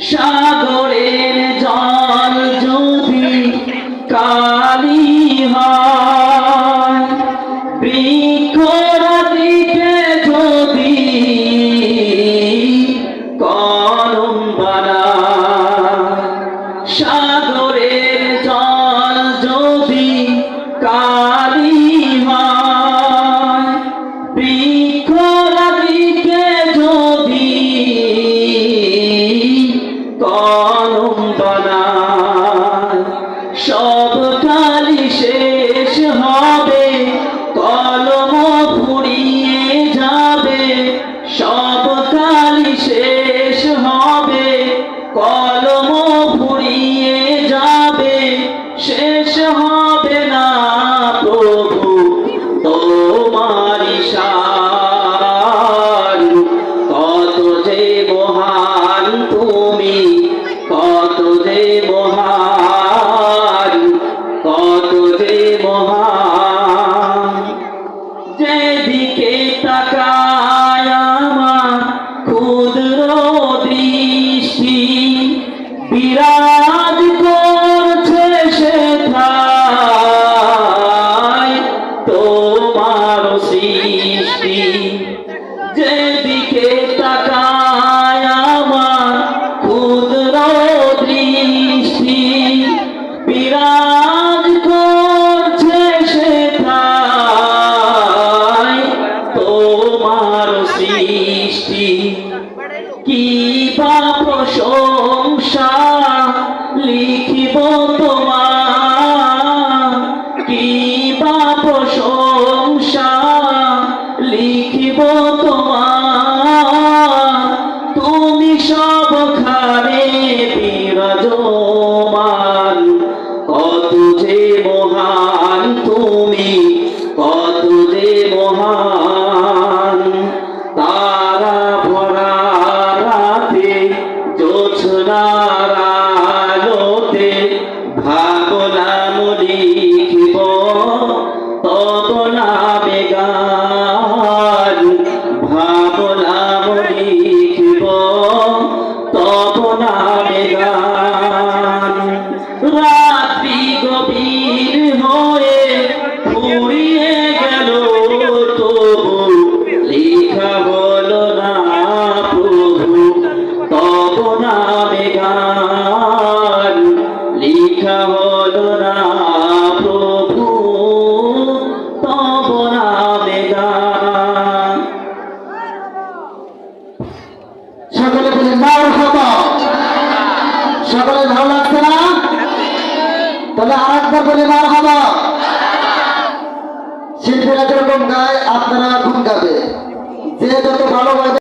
সাগরের জল যদি কালি হয় বৃক্ষরাজিকে যদি কলম সাগরের সব কালি শেষ হবে, কলম ফুরিয়ে যাবে, সব কালি শেষ হবে, কলম ফুরিয়ে যাবে, শেষ হবে না প্রভু তোমার ঈশান তোমার সৃষ্টি যেদিকে তাকায় আমার ক্ষুদ্র দৃষ্টি, বিরাজ করছে সেথায় তোমার সৃষ্টি। কি বা প্রশংসা লিখিব তব নামে গান। রাত্রি গভীর হয়ে ফুরিয়ে গেল না প্রভু তব নামে সকলে ভালো লাগছে না? তাহলে আর একবার বলে ভালো হবা। শিল্পীরা যেরকম গায়, আপনারা ঘুম গাবে। যে যত ভালো